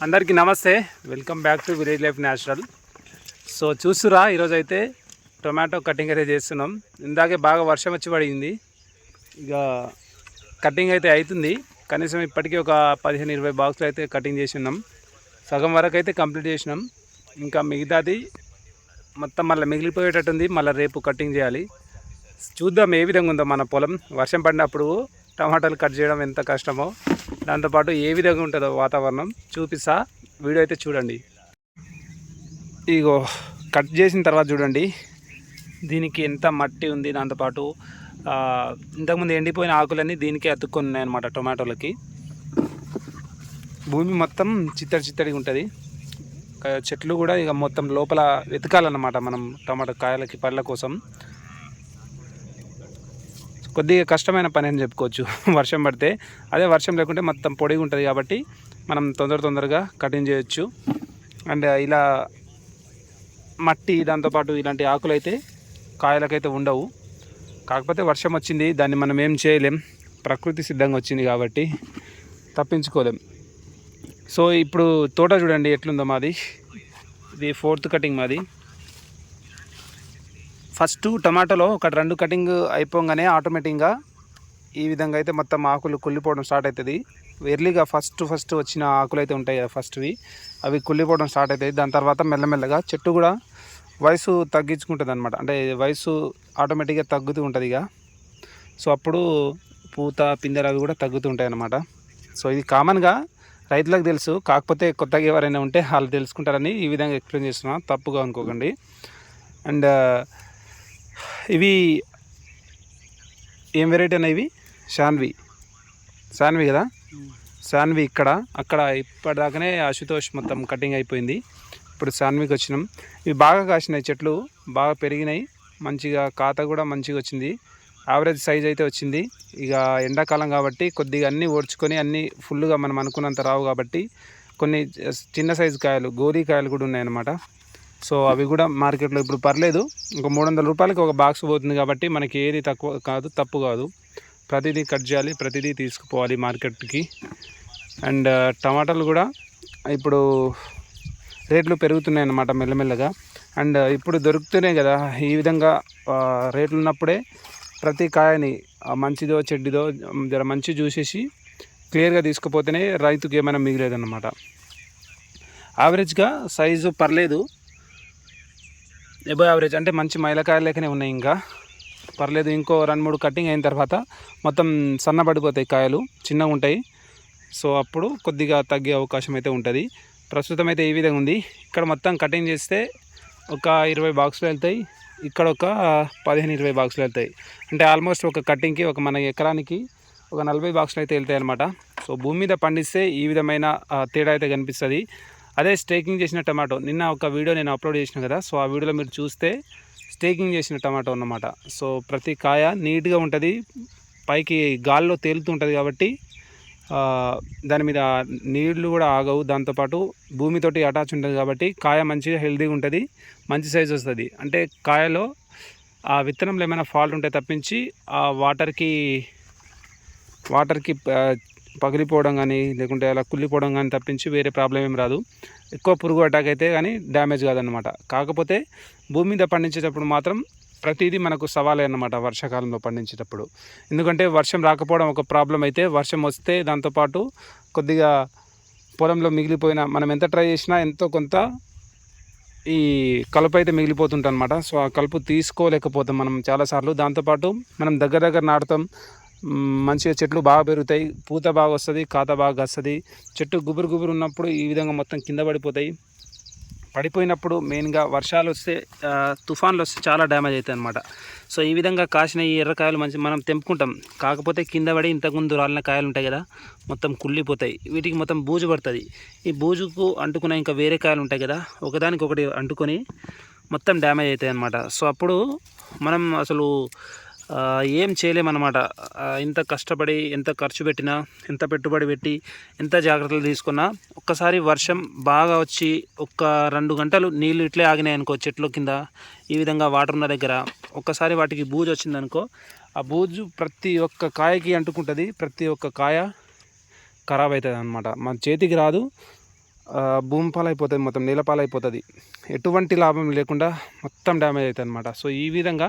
అందరికీ నమస్తే. Welcome back to village life natural so చూస్తురా ఈరోజు అయితే టొమాటో కటింగ్ అయితే చేస్తున్నాం. ఇందాకే బాగా వర్షం వచ్చి పడింది. ఇక కటింగ్ అయితే అవుతుంది కనీసం ఇప్పటికీ ఒక పదిహేను ఇరవై బాక్సులు అయితే కటింగ్ చేసినాం. సగం వరకు అయితే కంప్లీట్ చేసినాం. ఇంకా మిగతాది మొత్తం మళ్ళీ మిగిలిపోయేటట్టుంది. మళ్ళీ రేపు కటింగ్ చేయాలి. చూద్దాం ఏ విధంగా ఉందో మన పొలం. వర్షం పడినప్పుడు టమాటాలు కట్ చేయడం ఎంత కష్టమో. దాంతోపాటు ఏ విధంగా ఉంటుందో వాతావరణం చూపిస్తా. వీడియో అయితే చూడండి. ఇగో కట్ చేసిన తర్వాత చూడండి. దీనికి ఎంత మట్టి ఉంది దాంతోపాటు ఇంతకుముందు ఎండిపోయిన ఆకులన్నీ దీనికే అతుక్కొని ఉన్నాయన్నమాట టొమాటోలకి. భూమి మొత్తం చిత్తడి చిత్తడిగా ఉంటుంది. చెట్లు కూడా ఇక మొత్తం లోపల వెతకాలన్నమాట మనం టమాటో కాయలకి పళ్ళ కోసం. కొద్దిగా కష్టమైన పని అని చెప్పుకోవచ్చు. వర్షం పడితే అదే వర్షం లేకుంటే మొత్తం పొడిగా ఉంటుంది కాబట్టి మనం తొందర తొందరగా కటింగ్ చేయొచ్చు. అండ్ ఇలా మట్టి దాంతోపాటు ఇలాంటి ఆకులు అయితే కాయలకైతే ఉండవు. కాకపోతే వర్షం వచ్చింది దాన్ని మనం ఏం చేయలేం. ప్రకృతి సిద్ధంగా వచ్చింది కాబట్టి తప్పించుకోలేం. సో ఇప్పుడు తోట చూడండి ఎట్లుందో మాది. ఇది ఫోర్త్ కటింగ్ మాది. ఫస్ట్ టమాటోలో ఒక రెండు కటింగ్ అయిపోగానే ఆటోమేటిక్గా ఈ విధంగా అయితే మొత్తం ఆకులు కుళ్ళిపోవడం స్టార్ట్ అవుతుంది ఎర్లీగా ఫస్ట్ ఫస్ట్ వచ్చిన ఆకులు అయితే ఉంటాయి కదా ఫస్ట్వి. అవి కుళ్ళిపోవడం స్టార్ట్ అవుతాయి దాని తర్వాత మెల్లమెల్లగా చెట్టు కూడా వయసు తగ్గించుకుంటుంది అనమాట అంటే వయసు ఆటోమేటిక్గా తగ్గుతూ ఉంటుంది ఇక సో అప్పుడు పూత పిందెలు అవి కూడా తగ్గుతూ ఉంటాయి అన్నమాట సో ఇది కామన్గా రైతులకు తెలుసు. కాకపోతే కొత్తగా ఎవరైనా ఉంటే వాళ్ళు తెలుసుకుంటారని ఈ విధంగా ఎక్స్ప్లెయిన్ చేస్తున్నా. తప్పుగా అనుకోకండి. అండ్ ఇవి ఏం వెరైటీ అనేవి శాన్వి. శాన్వి కదా? శాన్వి ఇక్కడ. అక్కడ ఇప్పటిదాకానే అశుతోష్ మొత్తం కటింగ్ అయిపోయింది. ఇప్పుడు శాన్వికి వచ్చినాం. ఇవి బాగా కాసినాయి చెట్లు. బాగా పెరిగినాయి. మంచిగా కాత కూడా మంచిగా వచ్చింది. యావరేజ్ సైజ్ అయితే వచ్చింది. ఇక ఎండాకాలం కాబట్టి కొద్దిగా అన్నీ ఓడ్చుకొని అన్నీ ఫుల్గా మనం అనుకున్నంత రావు కాబట్టి కొన్ని చిన్న సైజు కాయలు గోరీ కాయలు కూడా ఉన్నాయన్నమాట. సో అవి కూడా మార్కెట్లో ఇప్పుడు పర్లేదు. ఒక మూడు వందల రూపాయలకి ఒక బాక్స్ పోతుంది కాబట్టి మనకి ఏది తక్కువ కాదు తప్పు కాదు. ప్రతిదీ కట్ చేయాలి ప్రతిదీ తీసుకుపోవాలి మార్కెట్కి. అండ్ టమాటాలు కూడా ఇప్పుడు రేట్లు పెరుగుతున్నాయి అన్నమాట మెల్లమెల్లగా. అండ్ ఇప్పుడు దొరుకుతున్నాయి కదా ఈ విధంగా రేట్లు ఉన్నప్పుడే ప్రతి కాయని మంచిదో చెడ్డిదో జర మంచి చూసేసి క్లియర్గా తీసుకుపోతేనే రైతుకి ఏమైనా మిగిలేదన్నమాట. యావరేజ్గా సైజు పర్లేదు. ఎబో యావరేజ్ అంటే మంచి మైలకాయలు లేకనే ఉన్నాయి ఇంకా. పర్లేదు ఇంకో రెండు మూడు కటింగ్ అయిన తర్వాత మొత్తం సన్నబడిపోతాయి కాయలు చిన్నగా ఉంటాయి. సో అప్పుడు కొద్దిగా తగ్గే అవకాశం అయితే ఉంటుంది. ప్రస్తుతం అయితే ఈ విధంగా ఉంది. ఇక్కడ మొత్తం కటింగ్ చేస్తే ఒక ఇరవై బాక్సులు వెళ్తాయి. ఇక్కడ ఒక పదిహేను ఇరవై బాక్సులు వెళ్తాయి. అంటే ఆల్మోస్ట్ ఒక కటింగ్కి ఒక మన ఎకరానికి ఒక నలభై బాక్సులు అయితే వెళ్తాయి అనమాట సో భూమి మీద పండిస్తే ఈ విధమైన తేడా అయితే కనిపిస్తుంది. అదే స్టేకింగ్ చేసిన టమాటో. నిన్న ఒక వీడియో నేను అప్లోడ్ చేసిన కదా సో ఆ వీడియోలో మీరు చూస్తే స్టేకింగ్ చేసిన టమాటో అన్నమాట. సో ప్రతి కాయ నీట్గా ఉంటుంది పైకి గాల్లో తేలుతూ ఉంటుంది కాబట్టి దాని మీద నీళ్ళు కూడా ఆగవు. దాంతోపాటు భూమితోటి అటాచ్ ఉంటుంది కాబట్టి కాయ మంచిగా హెల్తీగా ఉంటుంది మంచి సైజ్ వస్తుంది. అంటే కాయలో ఆ విత్తనంలో ఏమైనా ఫాల్ట్ ఉంటే తప్పించి ఆ వాటర్కి వాటర్కి పగిలిపోవడం కానీ లేకుంటే అలా కుళ్ళిపోవడం కానీ తప్పించి వేరే ప్రాబ్లం ఏం రాదు. ఎక్కువ పురుగు అటాక్ అయితే కానీ డ్యామేజ్ కాదనమాట కాకపోతే భూమి మీద పండించేటప్పుడు మాత్రం ప్రతిదీ మనకు సవాలే అన్నమాట వర్షాకాలంలో పండించేటప్పుడు. ఎందుకంటే వర్షం రాకపోవడం ఒక ప్రాబ్లం అయితే వర్షం వస్తే దాంతోపాటు కొద్దిగా పొలంలో మిగిలిపోయిన మనం ఎంత ట్రై చేసినా ఎంతో కొంత ఈ కలుపు అయితే మిగిలిపోతుంటుంది అనమాట సో ఆ కలుపు తీసుకోలేకపోతాం మనం చాలాసార్లు. దాంతోపాటు మనం దగ్గర దగ్గర నాటుతాం. మంచిగా చెట్లు బాగా పెరుగుతాయి పూత బాగా వస్తుంది కాత బాగా వస్తుంది చెట్టు గుబురు గుబురు ఉన్నప్పుడు ఈ విధంగా మొత్తం కింద పడిపోతాయి. పడిపోయినప్పుడు మెయిన్గా వర్షాలు వస్తే తుఫాన్లు వస్తే చాలా డ్యామేజ్ అవుతాయి అనమాట సో ఈ విధంగా కాసిన ఈ ఎర్రకాయలు మంచి మనం తెంపుకుంటాం. కాకపోతే కింద పడి ఇంతకుముందు రాలిన కాయలు ఉంటాయి కదా మొత్తం కుళ్ళిపోతాయి. వీటికి మొత్తం బూజు పడుతుంది. ఈ బూజుకు అంటుకున్న ఇంకా వేరే కాయలు ఉంటాయి కదా ఒకదానికి ఒకటి అంటుకొని మొత్తం డ్యామేజ్ అవుతాయి అనమాట సో అప్పుడు మనం అసలు ఏం చేయలేమన్నమాట. ఎంత ఇంత కష్టపడి ఎంత ఖర్చు పెట్టినా ఎంత పెట్టుబడి పెట్టి ఎంత జాగ్రత్తలు తీసుకున్నా ఒక్కసారి వర్షం బాగా వచ్చి ఒక్క రెండు గంటలు నీళ్ళు ఇట్లే ఆగినాయి అనుకో చెట్ల కింద ఈ విధంగా వాటర్ ఉన్న దగ్గర. ఒక్కసారి వాటికి బూజు వచ్చిందనుకో ఆ బూజు ప్రతి ఒక్క కాయకి అంటుకుంటుంది ప్రతి ఒక్క కాయ ఖరాబ్ అవుతుంది అనమాట మన చేతికి రాదు భూమి పాలైపోతుంది మొత్తం నేల పాలైపోతుంది. ఎటువంటి లాభం లేకుండా మొత్తం డ్యామేజ్ అవుతుంది అనమాట సో ఈ విధంగా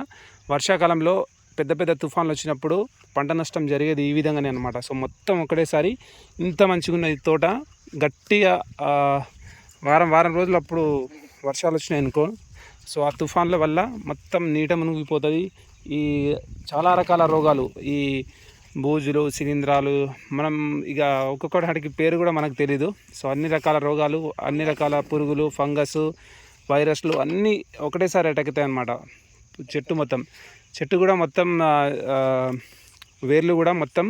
వర్షాకాలంలో పెద్ద పెద్ద తుఫాన్లు వచ్చినప్పుడు పంట నష్టం జరిగేది ఈ విధంగానే అనమాట సో మొత్తం ఒకటేసారి ఇంత మంచిగా ఉన్న తోట గట్టిగా వారం వారం రోజులు అప్పుడు వర్షాలు వచ్చినాయి అనుకో. సో ఆ తుఫాన్ల వల్ల మొత్తం నీట మునిగిపోతుంది. ఈ చాలా రకాల రోగాలు ఈ బూజులు శిలీంధ్రాలు మనం ఇక ఒక్కొక్కటి వాటికి పేరు కూడా మనకు తెలీదు. సో అన్ని రకాల రోగాలు అన్ని రకాల పురుగులు ఫంగస్ వైరస్లు అన్నీ ఒకటేసారి అటెక్కుతాయి అన్నమాట చెట్టు మొత్తం. చెట్టు కూడా మొత్తం వేర్లు కూడా మొత్తం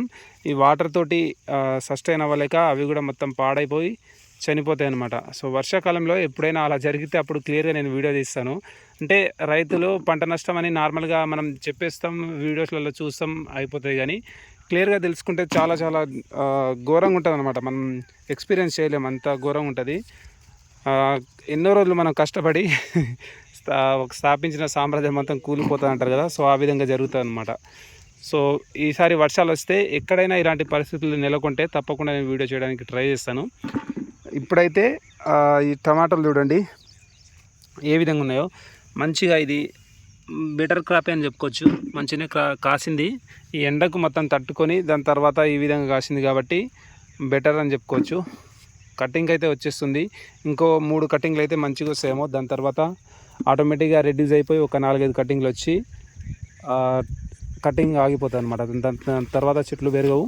ఈ వాటర్ తోటి సస్టైన్ అవ్వలేక అవి కూడా మొత్తం పాడైపోయి చనిపోతాయి అన్నమాట. సో వర్షాకాలంలో ఎప్పుడైనా అలా జరిగితే అప్పుడు క్లియర్గా నేను వీడియో తీస్తాను. అంటే రైతులు పంట నష్టం అని నార్మల్గా మనం చెప్పేస్తాం వీడియోస్లలో చూస్తాం అయిపోతాయి కానీ క్లియర్గా తెలుసుకుంటే చాలా చాలా ఘోరంగా ఉంటుంది అనమాట మనం ఎక్స్పీరియన్స్ చేయలేము అంత ఘోరంగా ఉంటుంది. ఎన్నో రోజులు మనం కష్టపడి స్థా- స్థాపించిన సామ్రాజ్యం మొత్తం కూలిపోతుంది అంటారు కదా సో ఆ విధంగా జరుగుతుంది అనమాట సో ఈసారి వర్షాలు వస్తే ఎక్కడైనా ఇలాంటి పరిస్థితులు నెలకొంటే తప్పకుండా నేను వీడియో చేయడానికి ట్రై చేస్తాను. ఇప్పుడైతే ఈ టమాటాలు చూడండి ఏ విధంగా ఉన్నాయో. మంచిగా ఇది బెటర్ క్రాప్ అని చెప్పుకోవచ్చు. మంచిగానే కా కాసింది. ఈ ఎండకు మొత్తం తట్టుకొని దాని తర్వాత ఈ విధంగా కాసింది కాబట్టి బెటర్ అని చెప్పుకోవచ్చు. కటింగ్ అయితే వచ్చేస్తుంది. ఇంకో మూడు కటింగ్లు అయితే మంచిగా వస్తాయేమో. దాని తర్వాత ఆటోమేటిక్గా రెడ్యూస్ అయిపోయి ఒక నాలుగైదు కటింగ్లు వచ్చి కటింగ్ ఆగిపోతుంది అనమాట దాని తర్వాత చెట్లు పెరగవు.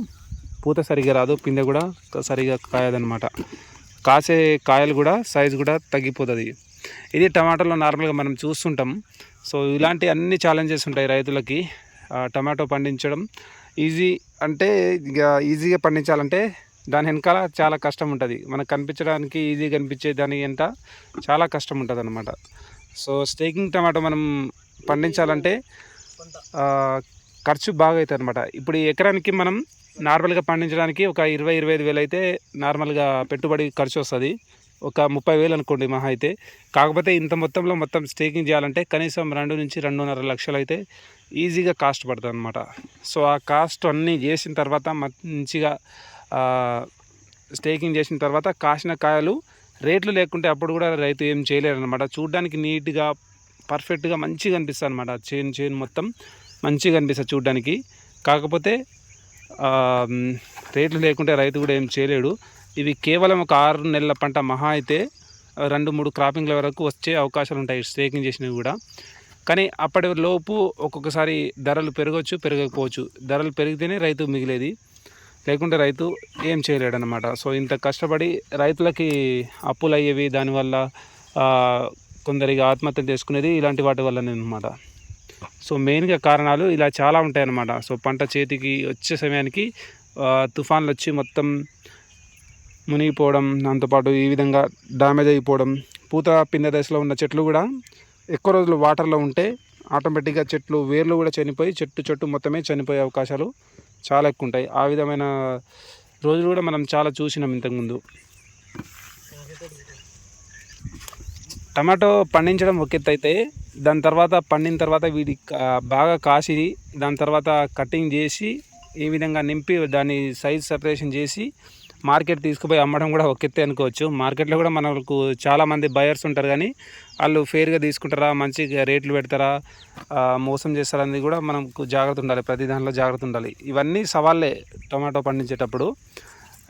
పూత సరిగా రాదు పిందె కూడా సరిగా కాయదనమాట కాసే కాయలు కూడా సైజు కూడా తగ్గిపోతుంది. ఇది టమాటాలో నార్మల్గా మనం చూస్తుంటాం. సో ఇలాంటి అన్ని ఛాలెంజెస్ ఉంటాయి రైతులకి. టమాటో పండించడం ఈజీ అంటే ఇక ఈజీగా పండించాలంటే దాని వెనకాల చాలా కష్టం ఉంటుంది. మనకు కనిపించడానికి ఈజీ కనిపించే దాని వెంట చాలా కష్టం ఉంటుంది అనమాట సో స్టేకింగ్ టమాటో మనం పండించాలంటే ఖర్చు బాగా అవుతుంది అనమాట ఇప్పుడు ఎకరానికి మనం నార్మల్గా పండించడానికి ఒక ఇరవై ఇరవై ఐదు వేలు అయితే నార్మల్గా పెట్టుబడి ఖర్చు వస్తుంది. ఒక ముప్పై వేలు అనుకోండి మహా అయితే. కాకపోతే ఇంత మొత్తంలో మొత్తం స్టేకింగ్ చేయాలంటే కనీసం రెండు నుంచి రెండున్నర లక్షలు అయితే ఈజీగా కాస్ట్ పడుతుంది అనమాట సో ఆ కాస్ట్ అన్నీ చేసిన తర్వాత మంచిగా స్టేకింగ్ చేసిన తర్వాత కాసిన కాయలు రేట్లు లేకుంటే అప్పుడు కూడా రైతు ఏం చేయలేరు అనమాట చూడడానికి నీట్గా పర్ఫెక్ట్గా మంచిగా అనిపిస్తుంది అనమాట చేను చేను మొత్తం మంచిగా అనిపిస్తుంది చూడడానికి. కాకపోతే రేట్లు లేకుంటే రైతు కూడా ఏం చేయలేడు. ఇవి కేవలం ఒక ఆరు నెలల పంట మహా అయితే రెండు మూడు క్రాపింగ్ల వరకు వచ్చే అవకాశాలు ఉంటాయి స్టేకింగ్ చేసినవి కూడా. కానీ అప్పటి లోపు ఒక్కొక్కసారి ధరలు పెరగవచ్చు పెరగకపోవచ్చు. ధరలు పెరిగితేనే రైతు మిగిలేది. లేకుంటే రైతు ఏం చేయలేడనమాట సో ఇంత కష్టపడి రైతులకి అప్పులు అయ్యేవి దానివల్ల కొందరిగా కొందరికి ఆత్మహత్యలు చేసుకునేది ఇలాంటి వాటి వల్లనే అనమాట సో మెయిన్గా కారణాలు ఇలా చాలా ఉంటాయి అన్నమాట సో పంట చేతికి వచ్చే సమయానికి తుఫాన్లు వచ్చి మొత్తం మునిగిపోవడం దాంతోపాటు ఈ విధంగా డ్యామేజ్ అయిపోవడం పూత పిందె దశలో ఉన్న చెట్లు కూడా ఎక్కువ రోజులు వాటర్లో ఉంటే ఆటోమేటిక్గా చెట్లు వేర్లు కూడా చనిపోయి చెట్టు చెట్టు మొత్తమే చనిపోయే అవకాశాలు చాలా ఎక్కువ ఉంటాయి ఆ విధమైన రోజులు కూడా మనం చాలా చూసినాం ఇంతకుముందు. టమాటో పండించడం ఒక ఎత్తు అయితే దాని తర్వాత పండిన తర్వాత వీడి బాగా కాసి దాని తర్వాత కటింగ్ చేసి ఈ విధంగా నింపి దాన్ని సైజ్ సపరేషన్ చేసి మార్కెట్ తీసుకుపోయి అమ్మడం కూడా ఒకెత్తే అనుకోవచ్చు. మార్కెట్లో కూడా మనకు చాలామంది బయర్స్ ఉంటారు కానీ వాళ్ళు ఫేర్గా తీసుకుంటారా మంచిగా రేట్లు పెడతారా మోసం చేస్తారా అనేది కూడా మనకు జాగ్రత్త ఉండాలి. ప్రతి దానిలో జాగ్రత్త ఉండాలి. ఇవన్నీ సవాళ్ళే టమాటో పండించేటప్పుడు.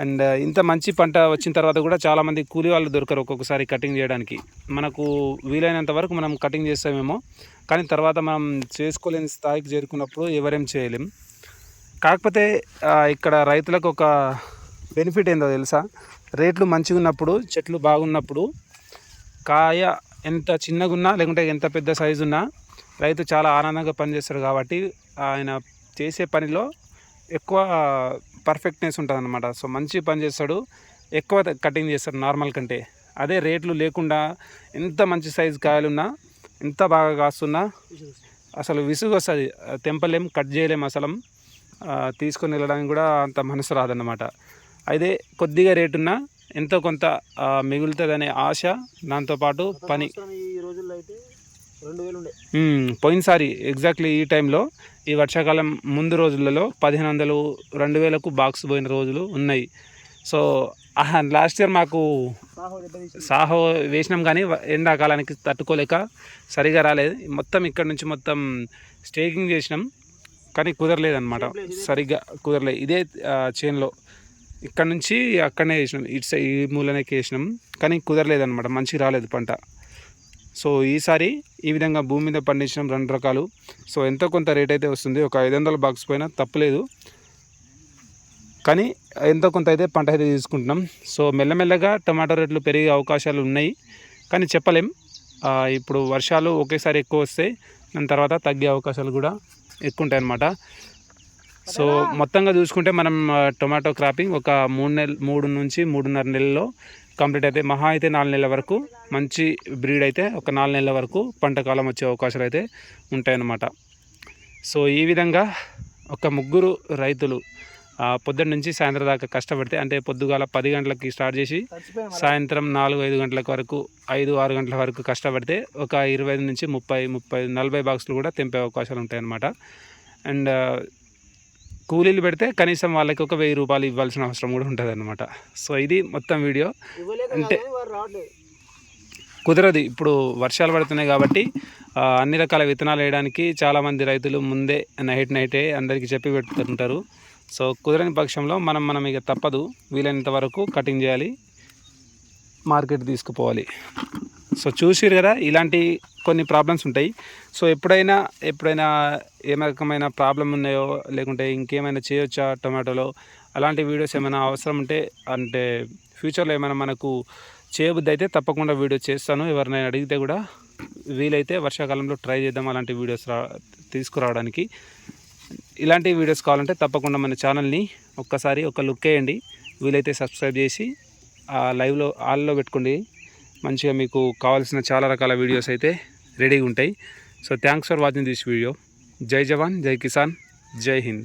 అండ్ ఇంత మంచి పంట వచ్చిన తర్వాత కూడా చాలామంది కూలీ వాళ్ళు దొరకరు ఒక్కొక్కసారి కటింగ్ చేయడానికి. మనకు వీలైనంత వరకు మనం కటింగ్ చేస్తామేమో. కానీ తర్వాత మనం చేసుకోలేని స్థాయికి చేరుకున్నప్పుడు ఎవరేం చేయలేం. కాకపోతే ఇక్కడ రైతులకు ఒక బెనిఫిట్ ఏందో తెలుసా? రేట్లు మంచిగా ఉన్నప్పుడు చెట్లు బాగున్నప్పుడు కాయ ఎంత చిన్నగా ఉన్నా లేకుంటే ఎంత పెద్ద సైజు ఉన్నా రైతు చాలా ఆనందంగా పనిచేస్తాడు కాబట్టి ఆయన చేసే పనిలో ఎక్కువ పర్ఫెక్ట్నెస్ ఉంటుంది అనమాట సో మంచి పని చేస్తాడు ఎక్కువ కటింగ్ చేస్తాడు నార్మల్ కంటే. అదే రేట్లు లేకుండా ఎంత మంచి సైజు కాయలున్నా ఎంత బాగా కాస్తున్నా అసలు విసుగు వస్తుంది తెంపలేం కట్ చేయలేం అసలు. తీసుకొని వెళ్ళడానికి కూడా అంత మనసు రాదన్నమాట. అయితే కొద్దిగా రేటున్నా ఎంతో కొంత మిగులుతుందనే ఆశ దాంతోపాటు పని. పోయినసారి ఎగ్జాక్ట్లీ ఈ టైంలో ఈ వర్షాకాలం ముందు రోజులలో పదిహేను వందలు రెండు వేలకు బాక్స్ పోయిన రోజులు ఉన్నాయి. సో లాస్ట్ ఇయర్ మాకు సాహో వేసినాం కానీ ఎండాకాలానికి తట్టుకోలేక సరిగా రాలేదు. మొత్తం ఇక్కడ నుంచి మొత్తం స్టేకింగ్ చేసినాం కానీ కుదరలేదు అనమాట సరిగ్గా కుదరలేదు. ఇదే చేన్లో. ఇక్కడ నుంచి అక్కడనే వేసినాం. ఇటు సైడ్ ఈ మూలనే వేసినాం. కానీ కుదరలేదనమాట మంచిగా రాలేదు పంట. సో ఈసారి ఈ విధంగా భూమి మీద పండించడం రెండు రకాలు. సో ఎంతో కొంత రేట్ అయితే వస్తుంది. ఒక ఐదు వందల బాక్స్ పైన తప్పలేదు. కానీ ఎంతో కొంత అయితే పంట అయితే తీసుకుంటున్నాం. సో మెల్లమెల్లగా టమాటో రేట్లు పెరిగే అవకాశాలు ఉన్నాయి. కానీ చెప్పలేం. ఇప్పుడు వర్షాలు ఒకేసారి ఎక్కువ వస్తాయి దాని తర్వాత తగ్గే అవకాశాలు కూడా ఎక్కువ ఉంటాయి అన్నమాట సో మొత్తంగా చూసుకుంటే మనం టొమాటో క్రాపింగ్ ఒక మూడు నెల మూడు నుంచి మూడున్నర నెలల్లో కంప్లీట్ అయితే మహా అయితే నాలుగు నెలల వరకు మంచి బ్రీడ్ అయితే ఒక నాలుగు నెలల వరకు పంట కాలం వచ్చే అవకాశాలు అయితే ఉంటాయన్నమాట. సో ఈ విధంగా ఒక ముగ్గురు రైతులు పొద్దున్న నుంచి సాయంత్రం దాకా కష్టపడితే అంటే పొద్దుగాల పది గంటలకి స్టార్ట్ చేసి. సాయంత్రం నాలుగు ఐదు గంటల వరకు ఐదు ఆరు గంటల వరకు కష్టపడితే ఒక ఇరవై నుంచి ముప్పై ముప్పై నలభై బాక్సులు కూడా తెంపే అవకాశాలు ఉంటాయన్నమాట. అండ్ కూలీలు పెడితే కనీసం వాళ్ళకి ఒక వెయ్యి రూపాయలు ఇవ్వాల్సిన అవసరం కూడా ఉంటుంది అనమాట సో ఇది మొత్తం వీడియో. అంటే- కుదరదు ఇప్పుడు వర్షాలు పడుతున్నాయి కాబట్టి అన్ని రకాల విత్తనాలు వేయడానికి చాలామంది రైతులు ముందే నైట్ నైటే అందరికీ చెప్పి పెడుతుంటారు. సో కుదరని పక్షంలో మనం మనం ఇక తప్పదు. వీలైనంత వరకు కటింగ్ చేయాలి మార్కెట్ తీసుకుపోవాలి. సో చూసిరు కదా ఇలాంటి కొన్ని ప్రాబ్లమ్స్ ఉంటాయి. సో ఎప్పుడైనా ఎప్పుడైనా ఏ రకమైన ప్రాబ్లం ఉన్నాయో లేకుంటే ఇంకేమైనా చేయొచ్చా టొమాటోలో? అలాంటి వీడియోస్ ఏమైనా అవసరం ఉంటే అంటే ఫ్యూచర్లో ఏమైనా మనకు చేయబుద్ధి అయితే తప్పకుండా వీడియో చేస్తాను. ఎవరినైనా అడిగితే కూడా వీలైతే వర్షాకాలంలో ట్రై చేద్దాం అలాంటి వీడియోస్ రా తీసుకురావడానికి. ఇలాంటి వీడియోస్ కావాలంటే తప్పకుండా మన ఛానల్ని ఒక్కసారి ఒక లుక్ వేయండి. వీలైతే సబ్స్క్రైబ్ చేసి ఆ లైవ్లో ఆల్లో పెట్టుకోండి. మంచిగా మీకు కావాల్సిన చాలా రకాల వీడియోస్ అయితే రెడీగా ఉంటాయి. So thanks for watching this video జై జవాన్ జై కిసాన్ జై హింద్.